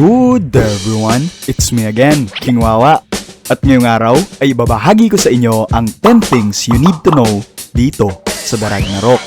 Good everyone, it's me again, King Wawa. At ngayong araw ay ibabahagi ko sa inyo ang 10 things you need to know dito sa The Ragnarok.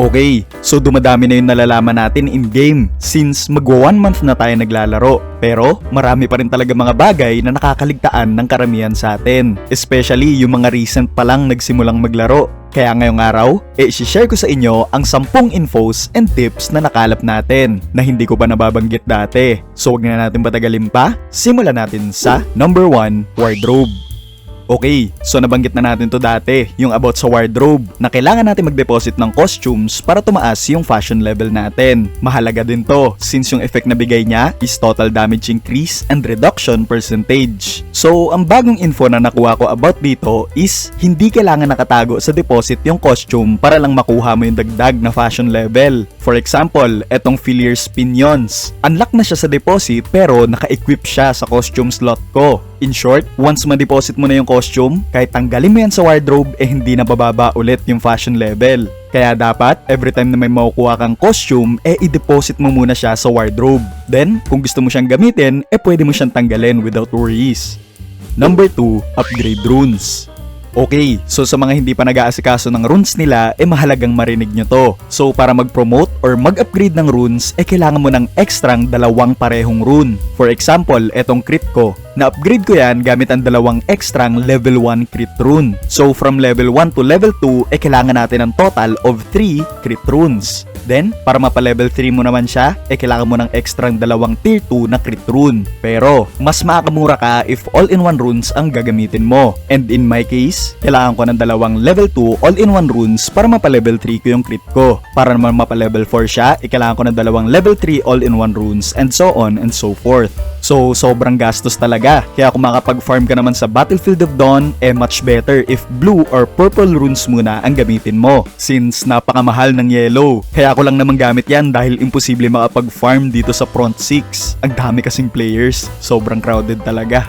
Okay, so dumadami na yung nalalaman natin in-game since magwa one month na tayo naglalaro. Pero marami pa rin talaga mga bagay na nakakaligtaan ng karamihan sa atin. Especially yung mga recent pa lang nagsimulang maglaro. Kaya ngayong araw, e share ko sa inyo ang 10 infos and tips na nakalap natin na hindi ko pa nababanggit dati. So wag na natin patagalin pa, simulan natin sa number 1, wardrobe. Okay, so nabanggit na natin to dati, yung about sa wardrobe, na kailangan natin mag-deposit ng costumes para tumaas yung fashion level natin. Mahalaga din to, since yung effect na bigay niya is total damage increase and reduction percentage. So, ang bagong info na nakuha ko about dito is hindi kailangan nakatago sa deposit yung costume para lang makuha mo yung dagdag na fashion level. For example, etong Filiers Pinions. Unlock na siya sa deposit pero naka-equip siya sa costume slot ko. In short, once ma-deposit mo na yung costume, kahit tanggalin mo yan sa wardrobe, eh hindi na bababa ulit yung fashion level. Kaya dapat, every time na may makukuha kang costume, eh i-deposit mo muna siya sa wardrobe. Then, kung gusto mo siyang gamitin, eh pwede mo siyang tanggalin without worries. Number 2, upgrade runes. Okay, so sa mga hindi pa nag-aasikaso ng runes nila, eh mahalagang marinig nyo to. So para mag-promote or mag-upgrade ng runes, eh kailangan mo ng ekstrang dalawang parehong rune. For example, etong crit ko. Na-upgrade ko yan gamit ang dalawang ekstrang level 1 crit rune. So from level 1 to level 2, eh kailangan natin ng total of 3 crit runes. Then, para mapa-level 3 mo naman siya, eh kailangan mo ng ekstrang dalawang tier 2 na crit rune. Pero, mas makakamura ka if all-in-one runes ang gagamitin mo. And in my case, kailangan ko ng dalawang level 2 all-in-one runes para mapa-level 3 ko yung crit ko. Para naman mapa-level 4 siya, eh kailangan ko ng dalawang level 3 all-in-one runes and so on and so forth. So, sobrang gastos talaga. Kaya kung makapag-farm ka naman sa Battlefield of Dawn, eh much better if blue or purple runes muna ang gamitin mo. Since napakamahal ng yellow. Kaya ako lang naman gamit yan dahil imposible makapag-farm dito sa front 6. Ang dami kasing players. Sobrang crowded talaga.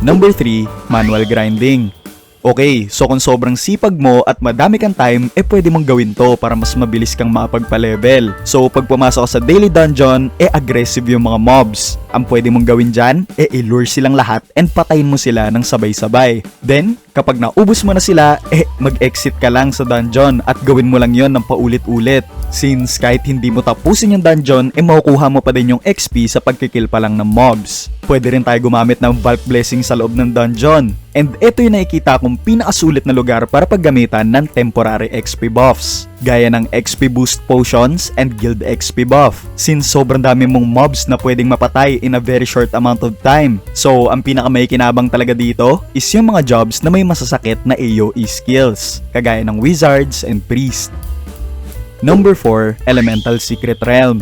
Number 3, manual grinding. Okay, so kung sobrang sipag mo at madami kang time, eh pwede mong gawin to para mas mabilis kang makapagpa-level. So pag pumasok ka sa daily dungeon, eh aggressive yung mga mobs. Ang pwede mong gawin dyan, eh ilure silang lahat and patayin mo sila ng sabay-sabay. Then, kapag naubos mo na sila, eh mag-exit ka lang sa dungeon at gawin mo lang yon ng paulit-ulit. Since kahit hindi mo tapusin yung dungeon, eh makukuha mo pa din yung XP sa pagkikil pa lang ng mobs. Pwede rin tayo gumamit ng bulk blessing sa loob ng dungeon. And ito yung nakikita kong pinakasulit na lugar para paggamitan ng temporary XP buffs. Gaya ng XP boost potions and guild XP buff. Since sobrang dami mong mobs na pwedeng mapatay in a very short amount of time. So, ang pinaka may kinabang talaga dito is yung mga jobs na may masasakit na AoE skills. Kagaya ng wizards and priest. Number 4, Elemental Secret Realm.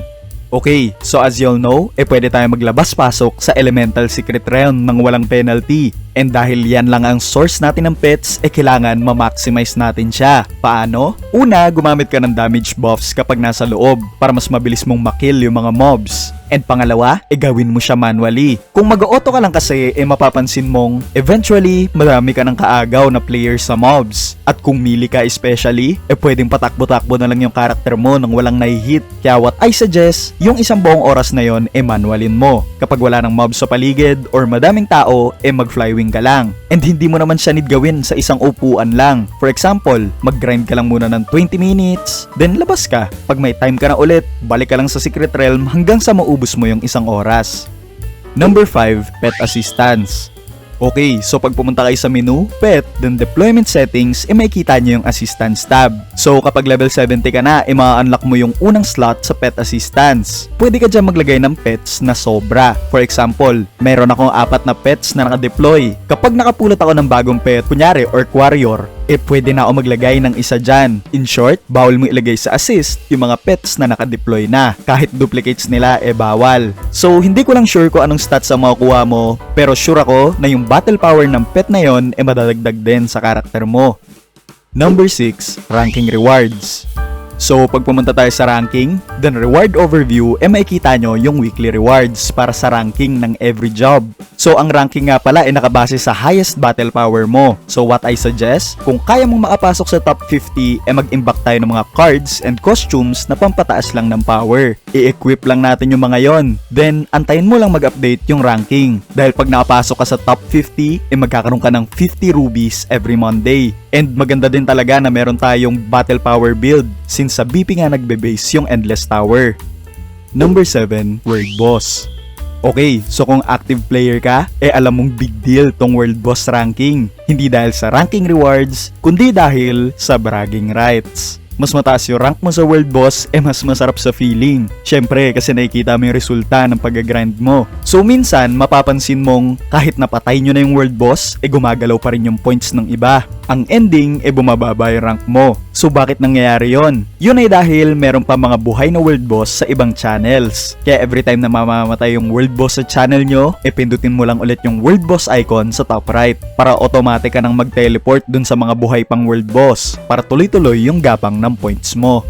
Okay, so as you all know, eh pwede tayo maglabas-pasok sa Elemental Secret Realm ng walang penalty. And dahil yan lang ang source natin ng pets, eh kailangan ma-maximize natin siya. Paano? Una, gumamit ka ng damage buffs kapag nasa loob para mas mabilis mong makill yung mga mobs. And pangalawa, eh gawin mo siya manually. Kung mag-auto ka lang kasi, eh mapapansin mong eventually marami ka ng kaagaw na players sa mobs. At kung mili ka especially, eh pwedeng patakbo-takbo na lang yung karakter mo nang walang nahihit. Kaya what I suggest, yung isang buong oras na yon eh manualin mo. Kapag wala ng mobs sa paligid or madaming tao, eh mag-flywing ka lang. And hindi mo naman siya need gawin sa isang upuan lang. For example, mag-grind ka lang muna ng 20 minutes, then labas ka. Pag may time ka na ulit, balik ka lang sa Secret Realm hanggang sa maubos mo yung isang oras. Number 5, Pet Assistance. Okay, so pag pumunta kayo sa menu, pet, then deployment settings, eh makikita nyo yung assistance tab. So kapag level 70 ka na, eh ma-unlock mo yung unang slot sa pet assistance. Pwede ka dyan maglagay ng pets na sobra. For example, meron akong apat na pets na naka-deploy. Kapag nakapulot ako ng bagong pet, kunyari or warrior, eh pwede na ako maglagay ng isa dyan. In short, bawal mo ilagay sa assist yung mga pets na nakadeploy na. Kahit duplicates nila, eh bawal. So, hindi ko lang sure kung anong stats ang makukuha mo, pero sure ako na yung battle power ng pet na yon eh madadagdag din sa karakter mo. Number 6, ranking rewards. So, pag pumunta tayo sa ranking, then reward overview, eh makikita nyo yung weekly rewards para sa ranking ng every job. So, ang ranking nga pala ay nakabase sa highest battle power mo. So, what I suggest, kung kaya mong makapasok sa top 50, eh mag-imbak tayo ng mga cards and costumes na pampataas lang ng power. I-equip lang natin yung mga yon. Then, antayin mo lang mag-update yung ranking. Dahil pag nakapasok ka sa top 50, eh magkakaroon ka ng 50 rubies every Monday. And maganda din talaga na meron tayong battle power build since sa BP nga nagbe-base yung Endless Tower. Number 7, World Boss. Okay, so kung active player ka, eh alam mong big deal tong World Boss ranking. Hindi dahil sa ranking rewards, kundi dahil sa bragging rights mas mataas yung rank mo sa World Boss, eh mas masarap sa feeling. Syempre, kasi nakikita mo yung resulta ng pag-grind mo. So minsan, mapapansin mong kahit napatay nyo na yung World Boss, eh gumagalaw pa rin yung points ng iba. Ang ending, eh bumababa yung rank mo. So bakit nangyayari yon? Yun ay dahil meron pa mga buhay na World Boss sa ibang channels. Kaya every time na mamamatay yung World Boss sa channel nyo, eh pindutin mo lang ulit yung World Boss icon sa top right para automatic ka nang mag-teleport dun sa mga buhay pang World Boss para tuloy-tuloy yung gapang ng points mo.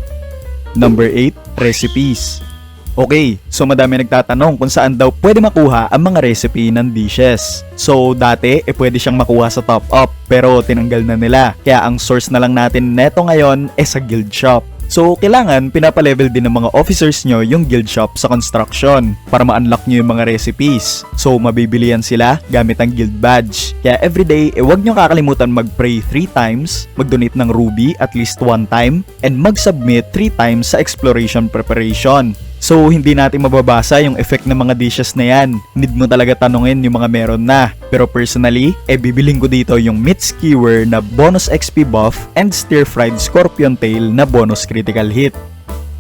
Number 8, recipes. Okay, so madami nagtatanong kung saan daw pwede makuha ang mga recipe ng dishes. So dati, eh pwede siyang makuha sa top up, pero tinanggal na nila. Kaya ang source na lang natin neto ngayon ay sa guild shop. So, kailangan pinapalevel din ng mga officers nyo yung guild shop sa construction para ma-unlock nyo yung mga recipes. So, mabibili yan sila gamit ang guild badge. Kaya everyday, eh wag nyo kakalimutan mag-pray 3 times, mag-donate ng ruby at least 1 time, and mag-submit 3 times sa exploration preparation. So, hindi natin mababasa yung effect ng mga dishes na yan. Need mo talaga tanungin yung mga meron na. Pero personally, eh bibiling ko dito yung meat skewer na bonus XP buff and stir-fried scorpion tail na bonus critical hit.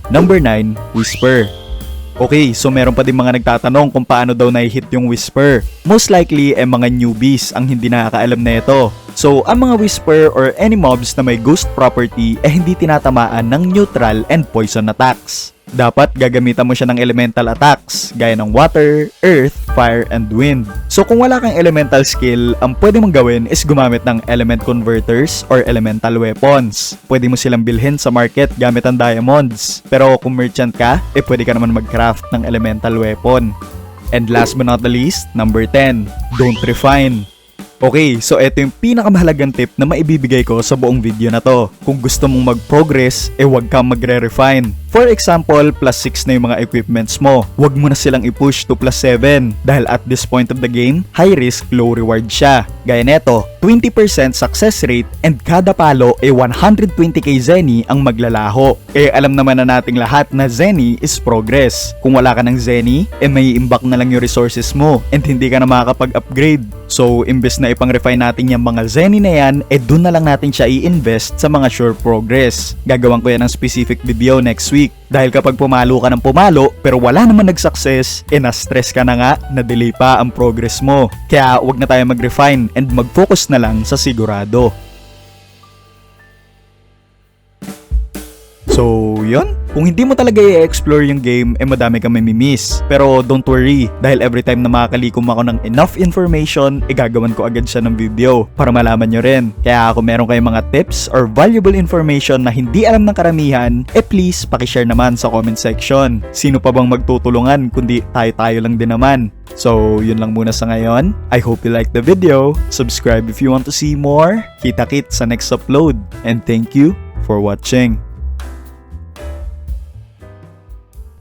Number 9, Whisper. Okay, so meron pa din mga nagtatanong kung paano daw na-hit yung Whisper. Most likely, eh mga newbies ang hindi nakakaalam na ito. So, ang mga Whisper or any mobs na may ghost property eh hindi tinatamaan ng neutral and poison attacks dapat gagamitan mo siya ng elemental attacks gaya ng water, earth, fire, and wind. So kung wala kang elemental skill, ang pwede mong gawin is gumamit ng element converters or elemental weapons. Pwede mo silang bilhin sa market gamit ang diamonds. Pero kung merchant ka, eh pwede ka naman mag-craft ng elemental weapon. And last but not the least, number 10, don't refine. Okay, so ito yung pinakamahalagang tip na maibibigay ko sa buong video na to. Kung gusto mong mag-progress, eh wag kang magre-refine. For example, plus 6 na yung mga equipments mo. Huwag mo na silang i-push to plus 7 dahil at this point of the game, high risk, low reward siya. Gaya neto, 20% success rate and kada palo ay 120k Zenny ang maglalaho. Eh alam naman na nating lahat na Zenny is progress. Kung wala ka ng Zenny, eh may imbak na lang yung resources mo and hindi ka na makakapag-upgrade. So, imbes na ipang-refine natin yung mga Zenny na yan, eh dun na lang natin siya i-invest sa mga sure progress. Gagawan ko yan ng specific video next week. Dahil kapag pumalo ka ng pumalo, pero wala naman nag-success, eh na-stress ka na nga, na-delay pa ang progress mo. Kaya wag na tayo mag-refine and mag-focus na lang sa sigurado. So, yun. Kung hindi mo talaga i-explore yung game, eh madami kang mamimiss. Pero don't worry, dahil every time na makakalikom ako ng enough information, eh gagawan ko agad siya ng video para malaman nyo rin. Kaya kung meron kayong mga tips or valuable information na hindi alam ng karamihan, eh please pakishare naman sa comment section. Sino pa bang magtutulungan kundi tayo-tayo lang din naman. So, yun lang muna sa ngayon. I hope you liked the video. Subscribe if you want to see more. Kita-kit sa next upload. And thank you for watching.